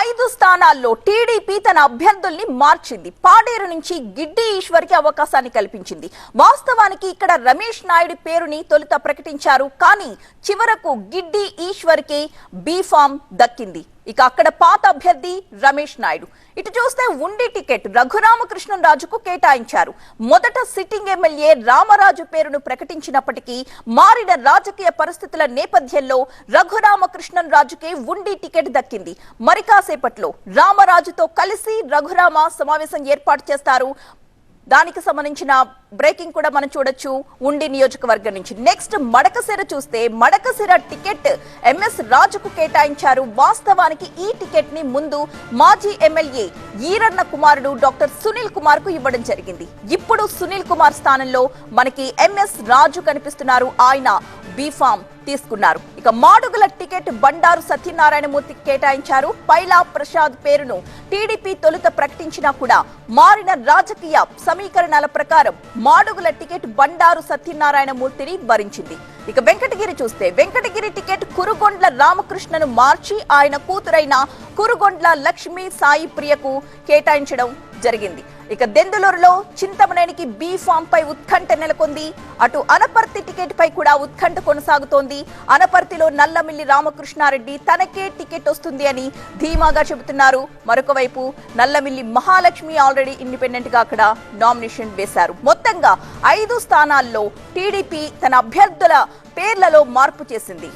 ఐదు స్థానాల్లో టీడీపీ తన అభ్యర్థుల్ని మార్చింది. పాడేరు నుంచి గిడ్డి ఈశ్వర్కి అవకాశాన్ని కల్పించింది. వాస్తవానికి ఇక్కడ రమేష్ నాయుడు పేరుని తొలుత ప్రకటించారు. కానీ చివరకు గిడ్డి ఈశ్వర్కి బీఫామ్ దక్కింది. ఇక అక్కడ పాత అభ్యర్థి రమేష్ నాయుడు. ఇటు చూస్తే ఉండి టికెట్ రఘురామకృష్ణరాజుకు కేటాయించారు. మొదట సిట్టింగ్ ఎమ్మెల్యే రామరాజు పేరును ప్రకటించినప్పటికీ మారిన రాజకీయ పరిస్థితుల నేపథ్యంలో రఘురామకృష్ణరాజుకే ఉండి టికెట్ దక్కింది. మరి కాసేపట్లో రామరాజుతో కలిసి రఘురామ సమావేశం ఏర్పాటు చేస్తారు. దానికి సంబంధించిన బ్రేకింగ్ కూడా మనం చూడొచ్చు ఉండి నియోజకవర్గం నుంచి. నెక్స్ట్ మడకసిర చూస్తే మడకసిర టికెట్ ఎంఎస్ రాజుకు కేటాయించారు. వాస్తవానికి ఈ టికెట్ని ముందు మాజీ ఎమ్మెల్యే ఈరన్న కుమారుడు డాక్టర్ సునీల్ కుమార్కు ఇవ్వడం జరిగింది. ఇప్పుడు సునీల్ కుమార్ స్థానంలో మనకి ఎంఎస్ రాజు కనిపిస్తున్నారు. ఆయన బీఫామ్ తీసుకున్నారు. ఇక మాడుగుల టికెట్ బండారు సత్యనారాయణమూర్తి కేటాయించారు. పైలా ప్రసాద్ పేరును టీడీపీ తొలుత ప్రకటించినా కూడా మారిన రాజకీయ సమీకరణాల ప్రకారం మాడుగుల టికెట్ బండారు సత్యనారాయణమూర్తిని భరించింది. ఇక వెంకటగిరి చూస్తే వెంకటగిరి టికెట్ కురుగొండ్ల రామకృష్ణను మార్చి ఆయన కూతురైన కురుగొండ్ల లక్ష్మీ సాయి ప్రియకు కేటాయించడం జరిగింది. ఇక దెందులూరులో చింతమనేనికి బీ ఫామ్ పై ఉత్కంఠ నెలకొంది. అటు అనపర్తి టికెట్ పై కూడా ఉత్కంఠ కొనసాగుతోంది. అనపర్తిలో నల్లమిల్లి రామకృష్ణారెడ్డి తనకే టికెట్ వస్తుంది అని ధీమాగా చెబుతున్నారు. మరొక వైపు నల్లమిల్లి మహాలక్ష్మి ఆల్రెడీ ఇండిపెండెంట్గా అక్కడ నామినేషన్ వేశారు. మొత్తంగా ఐదు స్థానాల్లో టీడీపీ తన అభ్యర్థుల పేర్లలో మార్పు చేసింది.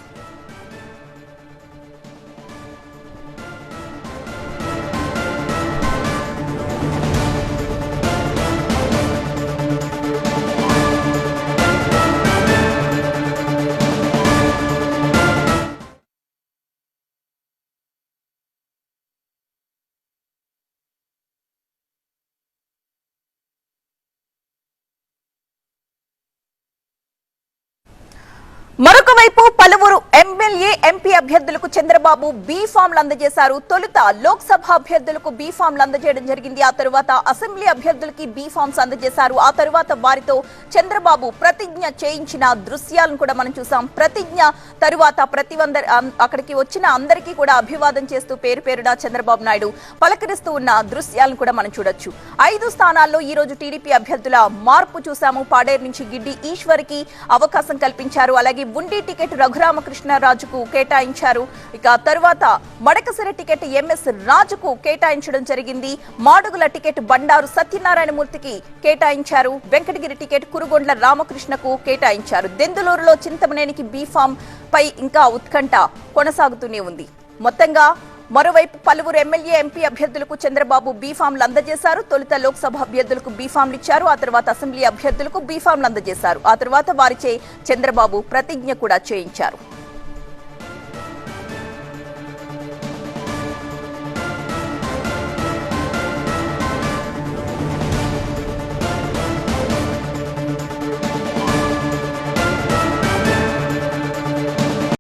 మరొక వైపు పలువురు ఎమ్మెల్యే ఎంపీ అభ్యర్థులకు చంద్రబాబు బీ ఫామ్లు అందజేశారు. తొలుత లోక్సభ అభ్యర్థులకు బీ ఫామ్లు అందజేయడం జరిగింది. ఆ తరువాత అసెంబ్లీ అభ్యర్థులకి బీ ఫామ్స్ అందజేశారు. ఆ తరువాత వారితో చంద్రబాబు ప్రతిజ్ఞ చేయించిన దృశ్యాలను కూడా మనం చూసాం. ప్రతిజ్ఞ తరువాత ప్రతి అక్కడికి వచ్చిన అందరికీ కూడా అభివాదం చేస్తూ పేరు పేరున చంద్రబాబు నాయుడు పలకరిస్తూ ఉన్న దృశ్యాలను కూడా మనం చూడొచ్చు. ఐదు స్థానాల్లో ఈ రోజు టీడీపీ అభ్యర్థుల మార్పు చూసాము. పాడేరు నుంచి గిడ్డి ఈశ్వరికి అవకాశం కల్పించారు. అలాగే ఉండి టికెట్ రఘురామకృష్ణరాజుకు కేటాయించారు. ఇక తరువాత మడకసిర టికెట్ ఎంఎస్ రాజుకు కేటాయించడం జరిగింది. మాడుగుల టికెట్ బండారు సత్యనారాయణమూర్తికి కేటాయించారు. వెంకటగిరి టికెట్ కురుగొండ్ల రామకృష్ణకు కేటాయించారు. దెందులూరులో చింతమనేనికి బీఫామ్ పై ఇంకా ఉత్కంఠ కొనసాగుతూనే ఉంది. మొత్తంగా మరోవైపు పలువురు ఎమ్మెల్యే ఎంపీ అభ్యర్థులకు చంద్రబాబు బీఫామ్లు అందజేశారు. తొలుత లోక్సభ అభ్యర్థులకు బీఫామ్లు ఇచ్చారు. ఆ తర్వాత అసెంబ్లీ అభ్యర్థులకు బీఫామ్లు అందజేశారు. ఆ తర్వాత వారిచే చంద్రబాబు ప్రతిజ్ఞ కూడా చేయించారు.